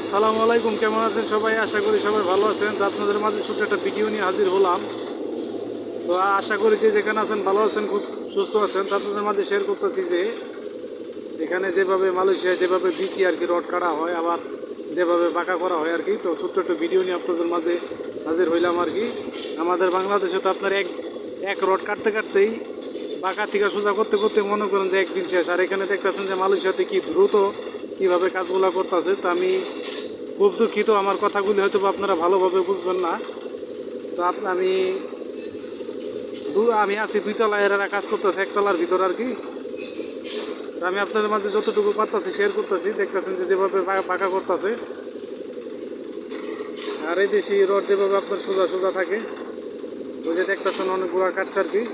আসসালামু আলাইকুম, কেমন আছেন সবাই? আশা করি সবাই ভালো আছেন। তো আপনাদের মাঝে ছোট্ট একটা ভিডিও নিয়ে হাজির হলাম। তো আশা করি যে যেখানে আছেন ভালো আছেন, খুব সুস্থ আছেন। তো আপনাদের মাঝে শেয়ার করতেছি যে, এখানে যেভাবে মালয়েশিয়ায় যেভাবে বিচি আর কি রড কাটা হয়, আবার যেভাবে বাঁকা করা হয় আর কি তো ছোট্ট একটা ভিডিও নিয়ে আপনাদের মাঝে হাজির হইলাম আর কি আমাদের বাংলাদেশে তো আপনার এক এক রড কাটতে কাটতেই বাঁকা থেকে সোজা করতে করতে মনে করেন যে একদিন শেষ। আর এখানে দেখতেছেন যে মালয়েশিয়াতে কি দ্রুত কীভাবে কাজগুলো করতেছে, তো আমি খুব দুঃখিত আমার কথাগুলি হয়তো আপনারা ভালোভাবে বুঝবেন না। তো আমি দু- আমি আছি দুই তলায় এরা কাজ করতেছে একতলার ভিতর আর কি। তো আমি আপনাদের মাঝে যতটুকু পারতাছি শেয়ার করতেছি, দেখতেছেন যে যেভাবে পাকা করতেছে। আর এই দেশি রড যেভাবে আপনার সোজা সোজা থাকে, ওই যে দেখতেছেন অনেকগুলো কাটছে আর কি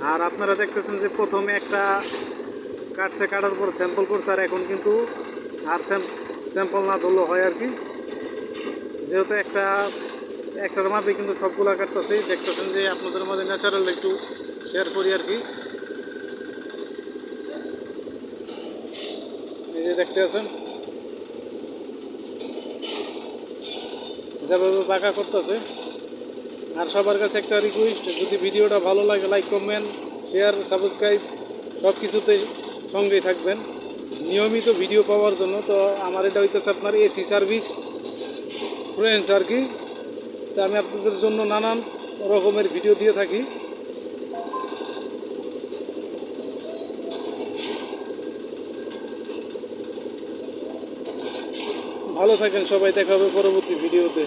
আর আপনারা দেখতেছেন যে প্রথমে একটা কাটছে, কাটার পর স্যাম্পল করছে আর এখন কিন্তু আর স্যাম্পল না ধরলেও হয় আর কি। যেহেতু একটা, একটার মাপে কিন্তু সবগুলা কাটতেছে, দেখতেছেন যে আপনাদের মাঝে ন্যাচারাল একটু শেয়ার করি আর কি। এই যে দেখতে আছেন। যেভাবে পাকা করতেছে। আর সবার কাছে একটা রিকোয়েস্ট যদি ভিডিওটা ভালো লাগে লাইক কমেন্ট শেয়ার সাবস্ক্রাইব সব কিছুতে সঙ্গেই থাকবেন। নিয়মিত ভিডিও পাওয়ার জন্য তো আমার এটা হইতেছে আপনার এসি সার্ভিস ফ্রেন্ডস আর কি। তো আমি আপনাদের জন্য নানান রকমের ভিডিও দিয়ে থাকি। ভালো থাকেন সবাই, দেখা হবে পরবর্তী ভিডিওতে।